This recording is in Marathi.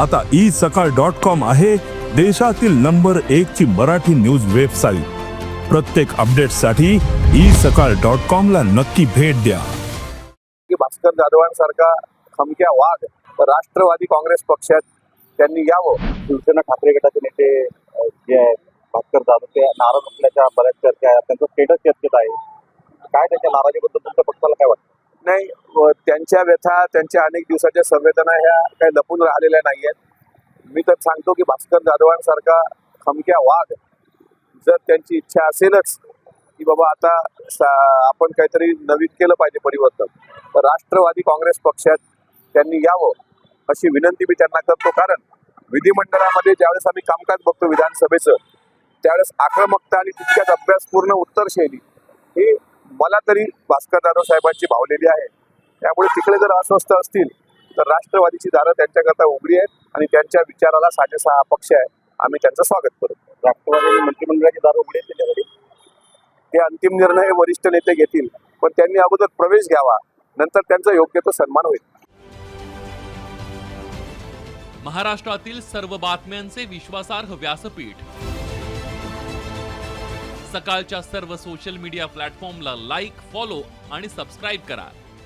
आता ई सकाळ डॉट कॉम आहे देशातील नंबर एक ची मराठी न्यूज वेबसाईट. प्रत्येक अपडेटसाठी ई सकाळ डॉट कॉम ला नक्की भेट द्या. भास्कर जाधवांसारखा खमक्या वाघ राष्ट्रवादी काँग्रेस पक्षात त्यांनी यावं. शिवसेना ठाकरे गटाचे नेते जे भास्कर जाधव ते नाराज असल्याच्या बऱ्याच चर्चा आहेत. त्यांचं स्टेटस चर्चेत आहे. काय त्याच्या नाराजीबद्दल तुमच्या पक्षाला काय वाटतं? त्यांच्या व्यथा त्यांच्या अनेक दिवसाच्या संवेदना ह्या काही लपून राहिलेल्या नाही आहेत मी तर सांगतो की भास्कर जाधवांसारखा खमक्या वाघ जर त्यांची इच्छा असेलच की बाबा आता सा- आपण काहीतरी नवीन केलं पाहिजे परिवर्तन तर राष्ट्रवादी काँग्रेस पक्षात त्यांनी यावं अशी विनंती मी त्यांना करतो. कारण विधिमंडळामध्ये ज्यावेळेस आम्ही कामकाज बघतो विधानसभेचं त्यावेळेस आक्रमकता आणि तितक्याच अभ्यासपूर्ण उत्तर शैली ही मला तरी भास्कर जाधव साहेबांची भावलेली आहे. त्यामुळे तिकडे जर अस्वस्थ असतील तर राष्ट्रवादीची दारं त्यांच्याकरता उघडी आहेत आणि त्यांच्या विचाराला साजेसा हा पक्ष आहे. आम्ही त्यांचं स्वागत करू. राष्ट्रवादी मंत्रिमंडळाची दारं उघडी आहेत त्याच्यासाठी? ते अंतिम निर्णय वरिष्ठ नेते घेतील पण त्यांनी अगोदर प्रवेश घ्यावा. नंतर त्यांचा योग्य तो सन्मान होईल. महाराष्ट्रातील सर्व बातम्यांचे विश्वासार्ह व्यासपीठ. सकाळच्या सर्व सोशल मीडिया प्लॅटफॉर्मला लाईक फॉलो आणि सबस्क्राईब करा.